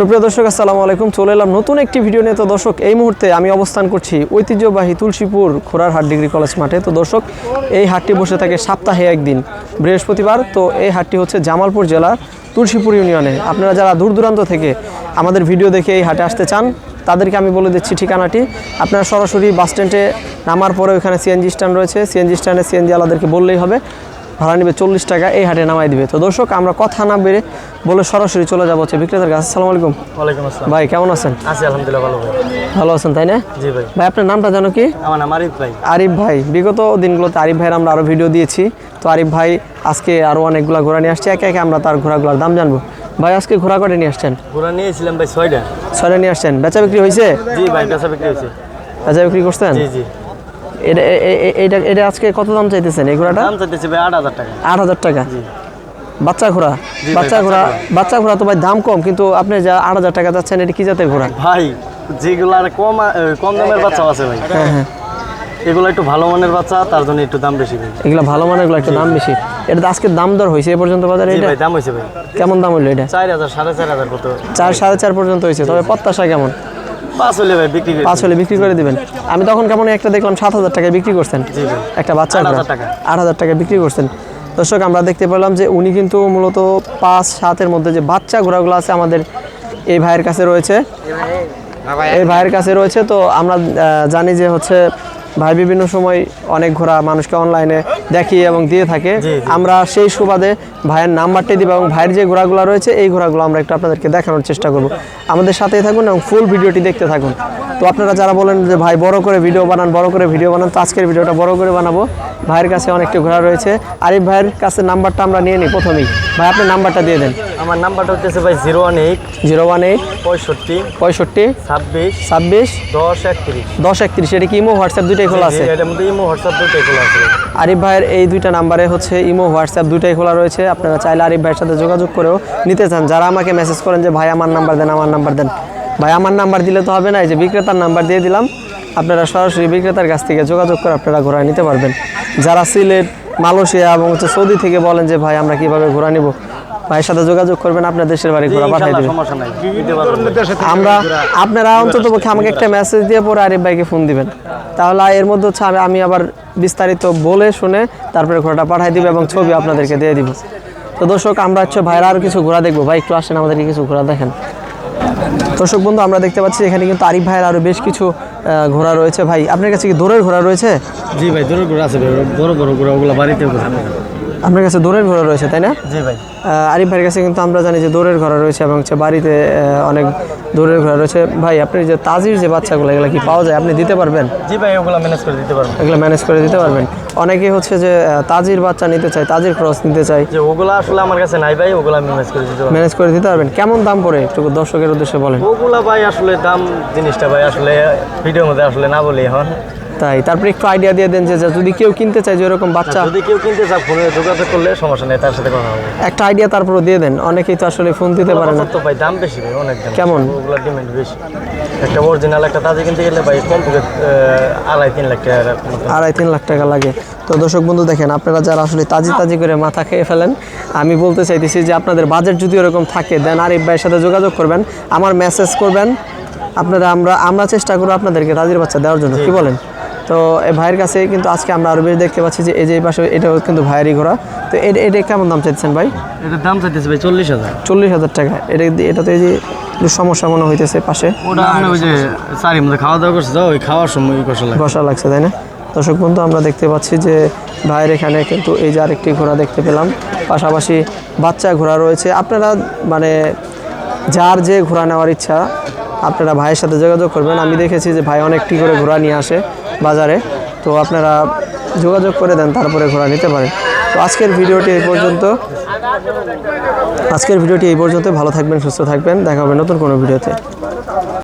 সুপ্রিয় দর্শক, আসসালামু আলাইকুম। চলে এলাম নতুন একটি ভিডিও নিয়ে। তো দর্শক, এই মুহূর্তে আমি অবস্থান করছি ঐতিহ্যবাহী তুলসীপুর খোরারহাট ডিগ্রি কলেজ মাঠে। তো দর্শক, এই হাটটি বসে থাকে সপ্তাহে একদিন, বৃহস্পতিবার। তো এই হাটটি হচ্ছে জামালপুর জেলার তুলসীপুর ইউনিয়নে। আপনারা যারা দূর দূরান্ত থেকে আমাদের ভিডিও দেখে এই হাটে আসতে চান, তাদেরকে আমি বলে দিচ্ছি ঠিকানাটি। আপনারা সরাসরি বাস স্ট্যান্ডে নামার পরে ওখানে সিএনজি স্ট্যান্ড রয়েছে। সিএনজি স্ট্যান্ডে সিএনজি আলাদেরকে বললেই হবে। ভাড়া নেবে চল্লিশ টাকা এই হাটে নামাই দিবে। তো দর্শক আমরা কথা না বেড়ে বলে সরাসরি চলে যাব হচ্ছে বিক্রেতার কাছে। আসসালামু আলাইকুম। ওয়ালাইকুম আসসালাম। ভাই কেমন আছেন? আছি আলহামদুলিল্লাহ ভালো ভাই। ভালো আছেন তাই না? জি ভাই। ভাই আপনার নামটা জানো কি? আমার নাম আরিফ ভাই। আরিফ ভাই। বিগত দিনগুলোতে আরিফ ভাইয়ের আমরা আরও ভিডিও দিয়েছি। তো আরিফ ভাই আজকে আরও অনেকগুলো ঘোড়া নিয়ে আসছে। একে একে আমরা তার ঘোড়াগুলোর দাম জানব। ভাই আজকে ঘোড়া কটে নিয়ে আসছেন? ঘোরা নিয়েছিলাম ভাই ছয়টা। ছয়টা নিয়ে আসছেন। বেচা বিক্রি হয়েছে? জি ভাই বেচা বিক্রি হয়েছে। বেচা বিক্রি করছেন? জি জি। এটা এটা এটা আজকে কত দাম চাইতেছেন এই ঘোড়াটা? দাম চাইতেছি ভাই আট হাজার টাকা। আট হাজার টাকা। বাচ্চা ঘোড়া? বাচ্চা বাচ্চা ঘোড়া। বাচ্চা ঘোড়া তো ভাই দাম কম কিন্তু আপনি যা আট হাজার টাকা যাচ্ছেন এটা কি জাতের ঘোড়া? ভাই যেগুলো আর কম কম দামের বাচ্চাও আছে ভাই। হ্যাঁ হ্যাঁ। এগুলো একটু ভালো মানের বাচ্চা তার জন্য একটু দাম বেশি এগুলো ভালো মানেরগুলো একটু দাম বেশি। এটা আজকে দাম দর হয়েছে এ পর্যন্ত বাজারে এটা? ভাই দাম হয়েছে ভাই। কেমন দাম হইল এটা? চার হাজার সাড়ে চার হাজার কত? চার সাড়ে চার পর্যন্ত হয়েছে। তবে প্রত্যাশা কেমন? পাঁচ হলে বিক্রি করে পাঁচ হলে বিক্রি করে দিবেন। আমি তখন কেমন একটা দেখলাম সাত হাজার টাকায় বিক্রি করছেন। একটা বাচ্চা আট হাজার টাকা। টাকায় বিক্রি করছেন। দর্শক আমরা দেখতে পেলাম যে উনি কিন্তু মূলত পাঁচ সাতের মধ্যে যে বাচ্চা ঘোড়াগুলো আছে আমাদের এই ভাইয়ের কাছে রয়েছে। এই ভাইয়ের কাছে রয়েছে। তো আমরা জানি যে হচ্ছে ভাই বিভিন্ন সময় অনেক ঘোরা মানুষকে অনলাইনে দেখি এবং দিয়ে থাকে। আমরা সেই সুবাদে ভাইয়ের নাম্বারটি দিব এবং ভাইয়ের যে ঘোড়াগুলো রয়েছে এই ঘোড়াগুলো আমরা একটু আপনাদেরকে দেখানোর চেষ্টা করব। আমাদের সাথেই থাকুন এবং ফুল ভিডিওটি দেখতে থাকুন। তো আপনারা যারা বলেন যে ভাই বড় করে ভিডিও বানান বড় করে ভিডিও বানান তো আজকের ভিডিওটা বড় করে বানাবো। ভাইয়ের কাছে অনেকটা ঘোরা রয়েছে। আরিফ ভাইয়ের কাছে নাম্বারটা আমরা নিয়ে নিই প্রথমেই। ভাই আপনি নাম্বারটা দিয়ে দেন। আমার নাম্বারটা হচ্ছে ভাই zero one eight zero one eight পঁয়ষট্টি পঁয়ষট্টি ছাব্বিশ ছাব্বিশ দশ একত্রিশ। দশ একত্রিশ। এটা কি ইমো হোয়াটসঅ্যাপ দুইটাই খোলা আছে? ইমো হোয়াটসঅ্যাপ দুটোই খোলা আছে। আরিফ ভাইয়ের এই দুইটা নাম্বারে হচ্ছে ইমো হোয়াটসঅ্যাপ দুইটাই খোলা রয়েছে। আপনারা চাইলে আরিফ ভাইয়ের সাথে যোগাযোগ করেও নিতে চান। যারা আমাকে মেসেজ করেন যে ভাই আমার নাম্বার দেন আমার নাম্বার দেন। ভাই আমার নাম্বার দিলে তো হবে না এই যে বিক্রেতার নাম্বার দিয়ে দিলাম। আপনারা সরাসরি বিক্রেতার কাছ থেকে যোগাযোগ করে আপনারা ঘোরা নিতে পারবেন। যারা সিলেট মালয়েশিয়া এবং হচ্ছে সৌদি থেকে বলেন যে ভাই আমরা কীভাবে ঘোরা নিব? ভাইয়ের সাথে যোগাযোগ করবেন আপনার দেশের বাড়ি ঘোরা পাঠিয়ে ইনশাআল্লাহ দেবেন আমরা আপনারা অন্তত পক্ষে আমাকে একটা মেসেজ দিয়ে পরে আরিফ ভাইকে ফোন দিবেন। তাহলে এর মধ্যে হচ্ছে আমি আবার বিস্তারিত বলে শুনে তারপরে ঘোরাটা পাঠিয়ে দিব এবং ছবি আপনাদেরকে দিয়ে দিব। তো দর্শক আমরা হচ্ছে ভাইরা আরও কিছু ঘোরা দেখব। ভাই একটু আসেন আমাদেরকে কিছু ঘোরা দেখেন। দর্শক বন্ধু, আমরা দেখতে পাচ্ছি এখানে কিন্তু আরিফ ভাইয়ের আরও বেশ কিছু ঘোড়া রয়েছে। ভাই, আপনার কাছে কি দৌড়ের ঘোড়া রয়েছে? জি ভাই, দূরের ঘোড়া আছে বড় বড় ঘোড়া, ওগুলো বাড়িতে আপনার কাছে দৌড়ের ঘোড়া রয়েছে তাই না? জি ভাই। আরিফ ভাইয়ের কাছে কিন্তু আমরা জানি যে দৌড়ের ঘোড়া রয়েছে এবং হচ্ছে বাড়িতে অনেক দৌড়ের ঘোড়া রয়েছে। ভাই আপনি যে তাজির যে বাচ্চাগুলো এগুলো কি পাওয়া যায়? আপনি দিতে পারবেন? জি ভাই ওগুলো ম্যানেজ করে দিতে পারব এগুলো ম্যানেজ করে দিতে পারবেন। অনেকে হচ্ছে যে তাজির বাচ্চা নিতে চায় তাজির ক্রস নিতে চায়। যে ওগুলো আসলে আমার কাছে নাই ভাই ওগুলো আমি ম্যানেজ করে দিতে পারব ম্যানেজ করে দিতে পারবেন। কেমন দাম পড়ে? একটু দর্শকের উদ্দেশ্যে বলেন। ওগুলা ভাই আসলে দাম জিনিসটা ভাই আসলে ভিডিওর মধ্যে আসলে না বলি এখন। তাই তারপরে একটু আইডিয়া দিয়ে দেন যে যদি কেউ কিনতে চায় যে এরকম বাচ্চা যদি কেউ কিনতে চায় ফোনে যোগাযোগ করলে সমস্যা নেই তার সাথে কথা হবে। একটা আইডিয়া তারপরে দিয়ে দেন অনেকেই তো আসলে ফোন দিতে পারে না। তো ভাই দাম বেশি ভাই অনেক দাম কেমন? ওগুলোর ডিমান্ড বেশি। একটা অরিজিনাল একটা তাজা কিনতে গেলে ভাই আহ, আড়াই তিন লাখ টাকা আড়াই তিন লাখ টাকা লাগে। তো দর্শক বন্ধু দেখেন আপনারা যারা আসলে তাজি তাজি করে মাথা খেয়ে ফেলেন আমি বলতে চাইতেছি যে আপনাদের বাজেট যদি ওরকম থাকে দেন আরিফ ভাইয়ের সাথে যোগাযোগ করবেন আমার মেসেজ করবেন আপনারা আমরা আমরা চেষ্টা করব আপনাদেরকে তাজির বাচ্চা দেওয়ার জন্য। কি বলেন? তো এই ভাইয়ের কাছে কিন্তু আজকে আমরা আরও বেশ দেখতে পাচ্ছি যে এই যে পাশে এটাও কিন্তু ভাইয়েরই ঘোরা তো এটা এটা কেমন দাম চাইছেন ভাই? এটার দাম চাইতেছে ভাই চল্লিশ হাজার। চল্লিশ হাজার টাকা। এটা এটা তো এই যে সমস্যা মনে হইতেছে পাশে? ওটা আপনি ওই যে চারির মধ্যে খাওয়া দাওয়া করছে ওই খাওয়ার সময় ই করছে লাগে ঘষা লাগছে তাই না? দর্শক বন্ধু আমরা দেখতে পাচ্ছি যে ভাইয়ের এখানে কিন্তু এই যে আরেকটি ঘোড়া দেখতে পেলাম। পাশাপাশি বাচ্চা ঘোড়া রয়েছে। আপনারা মানে যার যে ঘোড়া নেওয়ার ইচ্ছা আপনারা ভাইয়ের সাথে যোগাযোগ করবেন। আমি দেখেছি যে ভাই অনেকটি করে ঘোড়া নিয়ে আসে। বাজারে। তো আপনারা যোগাযোগ করে দেন, তারপরে ঘোড়া নিতে পারেন। তো আজকের ভিডিওটি এই পর্যন্ত। আজকের ভিডিওটি এই পর্যন্ত ভালো থাকবেন, সুস্থ থাকবেন। দেখা হবে নতুন কোনো ভিডিওতে।